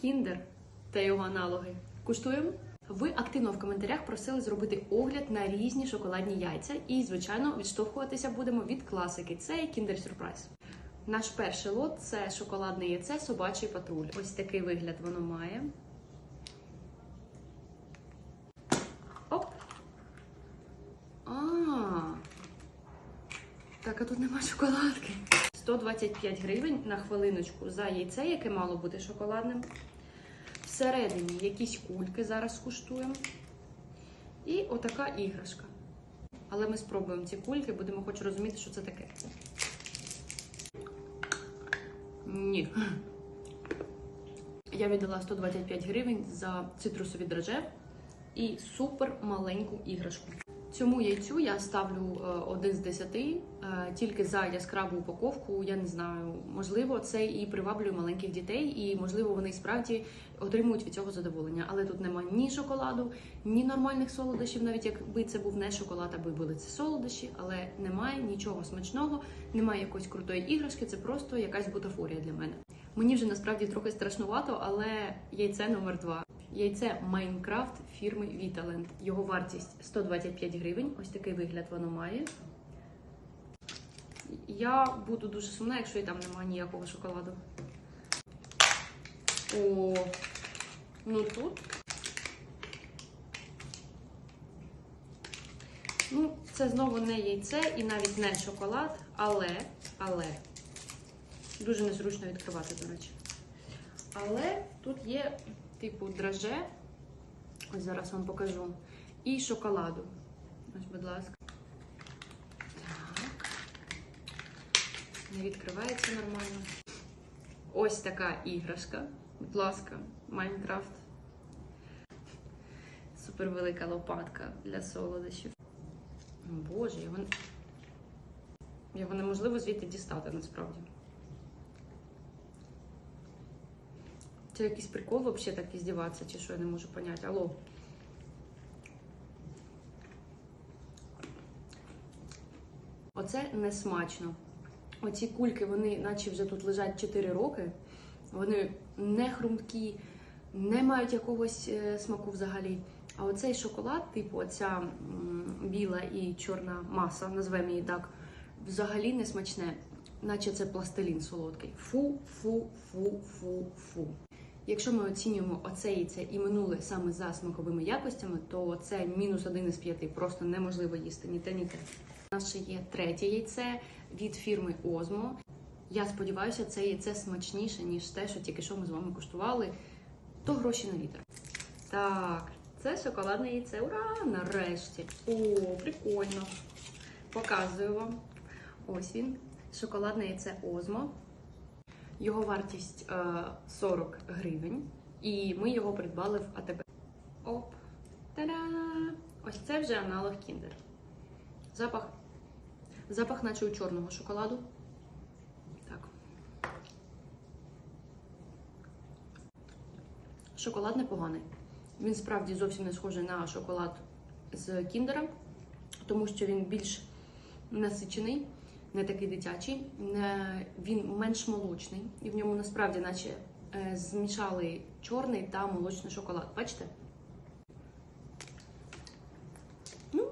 Кіндер та його аналоги. Куштуємо? Ви активно в коментарях просили зробити огляд на різні шоколадні яйця, і, звичайно, відштовхуватися будемо від класики. Це Kinder Surprise. Наш перший лот це шоколадне яйце собачий патруль. Ось такий вигляд воно має. Оп! А. Так, а тут нема шоколадки. 125 гривень на хвилиночку за яйце, яке мало бути шоколадним. Всередині якісь кульки зараз скуштуємо. І отака іграшка. Але ми спробуємо ці кульки, будемо хоч розуміти, що це таке. Ні. Я віддала 125 гривень за цитрусові драже і супер маленьку іграшку. Цьому яйцю я ставлю е, один з 10, е, тільки за яскраву упаковку. Я не знаю, можливо, це і приваблює маленьких дітей, і можливо вони справді отримують від цього задоволення. Але тут немає ні шоколаду, ні нормальних солодощів, навіть якби це був не шоколад, аби були це солодощі, але немає нічого смачного, немає якоїсь крутої іграшки. Це просто якась бутафорія для мене. Мені вже насправді трохи страшнувато, але яйце номер два. Яйце Майнкрафт фірми Vitaland. Його вартість 125 гривень. Ось такий вигляд воно має. Я буду дуже сумна, якщо і там немає ніякого шоколаду. О, ну тут. Ну, це знову не яйце і навіть не шоколад, але, але дуже незручно відкривати, до речі. Але тут є типу драже. Ось зараз вам покажу. І шоколаду. Ось, будь ласка. Так. Не відкривається нормально. Ось така іграшка. Будь ласка, Майнкрафт. Супер велика лопатка для солодощів. Боже, його, його неможливо звідти дістати насправді. Це якийсь прикол вообще так іздіватися, чи що я не можу поняти. Алло. Оце не смачно. Оці кульки, вони наче вже тут лежать 4 роки. Вони не хрумкі, не мають якогось е, смаку взагалі. А оцей шоколад, типу, оця біла і чорна маса, назвемо її так, взагалі не смачне, наче це пластилін солодкий. Фу, фу, фу, фу, фу. Якщо ми оцінюємо оце яйце і минуле саме за смаковими якостями, то це мінус один із п'яти. Просто неможливо їсти ні те, ні те. У нас ще є третє яйце від фірми Озмо. Я сподіваюся, це яйце смачніше, ніж те, що тільки що ми з вами куштували. То гроші на вітер. Так, це шоколадне яйце. Ура! Нарешті! О, прикольно! Показую вам. Ось він. Шоколадне яйце Озмо. Його вартість е, 40 гривень, і ми його придбали в АТБ. Оп! Та-да! Ось це вже аналог Kinder. Запах. Запах, наче у чорного шоколаду. Так. Шоколад непоганий. Він справді зовсім не схожий на шоколад з Кіндера, тому що він більш насичений не такий дитячий, він менш молочний, і в ньому насправді, наче е, змішали чорний та молочний шоколад. Бачите? Ну,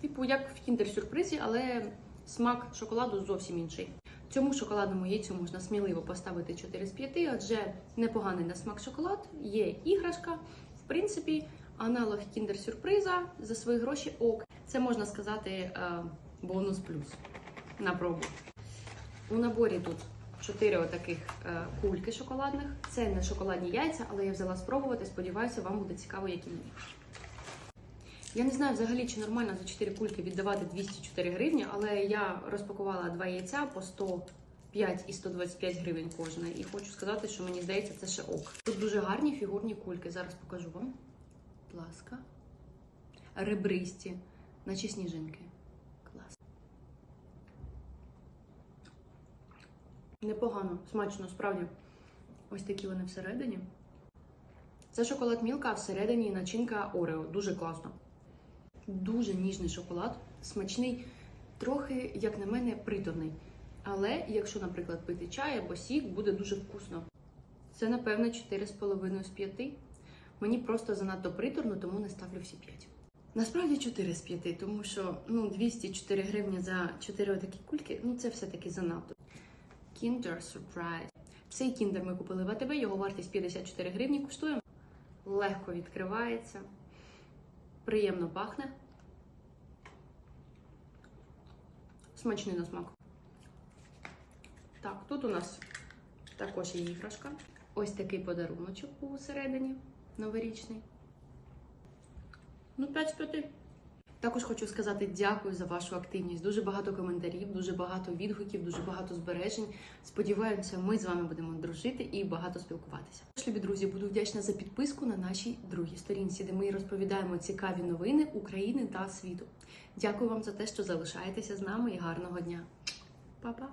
типу, як в кіндер-сюрпризі, але смак шоколаду зовсім інший. Цьому шоколадному яйцю можна сміливо поставити 4 з 5, адже непоганий на смак шоколад, є іграшка. В принципі, аналог кіндер-сюрприза за свої гроші ок. Це можна сказати е, бонус плюс на пробу. У наборі тут 4 отаких е, кульки шоколадних. Це не шоколадні яйця, але я взяла спробувати. Сподіваюся, вам буде цікаво, які мені. Я не знаю взагалі, чи нормально за 4 кульки віддавати 204 гривні, але я розпакувала два яйця по 105 і 125 гривень кожне. І хочу сказати, що мені здається, це ще ок. Тут дуже гарні фігурні кульки. Зараз покажу вам. Будь ласка. Ребристі, наче сніжинки. Непогано, смачно, справді. Ось такі вони всередині. Це шоколад Мілка, а всередині начинка Орео. Дуже класно. Дуже ніжний шоколад, смачний, трохи, як на мене, приторний. Але якщо, наприклад, пити чай або сік, буде дуже вкусно. Це, напевно, 4,5 з 5. Мені просто занадто приторно, тому не ставлю всі 5. Насправді 4 з 5, тому що ну, 204 гривні за 4 такі кульки, ну це все-таки занадто. Kinder Surprise. Цей кіндер ми купили в АТБ, його вартість 54 гривні коштує. Легко відкривається, приємно пахне. Смачний на смак. Так, тут у нас також є іграшка. Ось такий подаруночок був усередині, новорічний. Ну, 5 з 5. Також хочу сказати дякую за вашу активність. Дуже багато коментарів, дуже багато відгуків, дуже багато збережень. Сподіваємося, ми з вами будемо дружити і багато спілкуватися. Тож, любі друзі, буду вдячна за підписку на нашій другій сторінці, де ми розповідаємо цікаві новини України та світу. Дякую вам за те, що залишаєтеся з нами і гарного дня. Па-па!